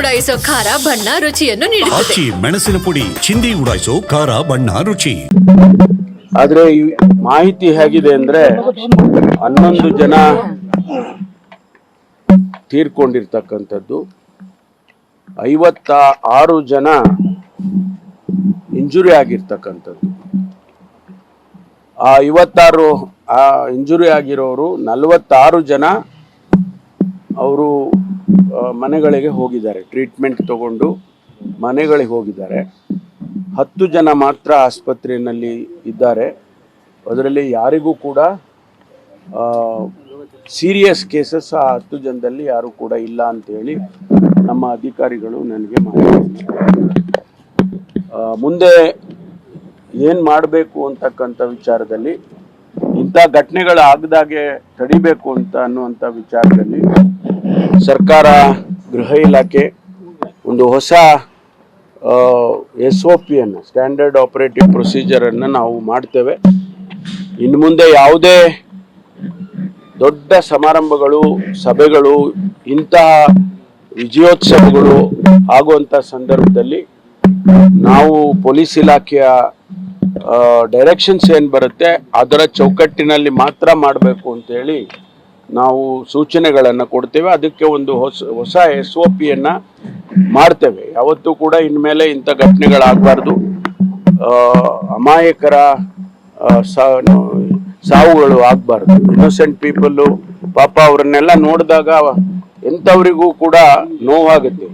ಉಡಾಯಿಸೋ ಖಾರ ಬಣ್ಣ ರುಚಿಯನ್ನು ನೀಡುತ್ತದೆ. ಆಚಿ ಮೆಣಸಿನ ಪುಡಿ ಚಿಂದಿ ಉಡಾಯಿಸೋ ಖಾರ ಬಣ್ಣ ರುಚಿ. ಆದ್ರೆ ಈ ಮಾಹಿತಿ ಹೇಗಿದೆ ಅಂದ್ರೆ ಹನ್ನೊಂದು ಜನ ತೀರ್ಕೊಂಡಿರ್ತಕ್ಕಂಥದ್ದು ಐವತ್ತ ಆರು ಜನ ಇಂಜುರಿ ಆಗಿರ್ತಕ್ಕಂಥದ್ದು. ಆ ಐವತ್ತಾರು ಆ ಇಂಜುರಿ ಆಗಿರೋರು ನಲವತ್ತಾರು ಜನ ಅವರು ಮನೆಗಳಿಗೆ ಹೋಗಿದ್ದಾರೆ. ಟ್ರೀಟ್ಮೆಂಟ್ ತಗೊಂಡು ಮನೆಗಳಿಗೆ ಹೋಗಿದ್ದಾರೆ. ಹತ್ತು ಜನ ಮಾತ್ರ ಆಸ್ಪತ್ರೆಯಲ್ಲಿ ಇದ್ದಾರೆ. ಅದರಲ್ಲಿ ಯಾರಿಗೂ ಕೂಡ ಸೀರಿಯಸ್ ಕೇಸಸ್ ಆ ಹತ್ತು ಜನದಲ್ಲಿ ಯಾರು ಕೂಡ ಇಲ್ಲ ಅಂತೇಳಿ ನಮ್ಮ ಅಧಿಕಾರಿಗಳು ನನಗೆ ಮಾಹಿತಿ ಮುಂದೆ ಏನು ಮಾಡಬೇಕು ಅಂತಕ್ಕಂಥ ವಿಚಾರದಲ್ಲಿ, ಇಂಥ ಘಟನೆಗಳು ಆಗದಾಗೆ ತಡಿಬೇಕು ಅಂತ ಅನ್ನುವಂಥ ವಿಚಾರದಲ್ಲಿ ಸರ್ಕಾರ ಗೃಹ ಇಲಾಖೆ ಒಂದು ಹೊಸ ಎಸ್ ಒ ಪಿಯನ್ನು ಸ್ಟ್ಯಾಂಡರ್ಡ್ ಆಪರೇಟಿವ್ ಪ್ರೊಸೀಜರನ್ನು ನಾವು ಮಾಡ್ತೇವೆ. ಇನ್ನು ಮುಂದೆ ಯಾವುದೇ ದೊಡ್ಡ ಸಮಾರಂಭಗಳು, ಸಭೆಗಳು ಇಂತಹ ವಿಜಯೋತ್ಸವಗಳು ಆಗುವಂಥ ಸಂದರ್ಭದಲ್ಲಿ ನಾವು ಪೊಲೀಸ್ ಇಲಾಖೆಯ ಡೈರೆಕ್ಷನ್ಸ್ ಏನು ಬರುತ್ತೆ ಅದರ ಚೌಕಟ್ಟಿನಲ್ಲಿ ಮಾತ್ರ ಮಾಡಬೇಕು ಅಂತೇಳಿ ನಾವು ಸೂಚನೆಗಳನ್ನು ಕೊಡ್ತೇವೆ. ಅದಕ್ಕೆ ಒಂದು ಹೊಸ ಹೊಸ ಎಸ್ ಒ ಪಿಯನ್ನು ಮಾಡ್ತೇವೆ. ಯಾವತ್ತೂ ಕೂಡ ಇನ್ಮೇಲೆ ಇಂಥ ಘಟನೆಗಳಾಗಬಾರ್ದು. ಅಮಾಯಕರ ಸಾವುಗಳು ಆಗಬಾರ್ದು. ಇನ್ನೋಸೆಂಟ್ ಪೀಪಲ್ಲು ಪಾಪ ಅವರನ್ನೆಲ್ಲ ನೋಡಿದಾಗ ಎಂಥವರಿಗೂ ಕೂಡ ನೋವಾಗುತ್ತೆ.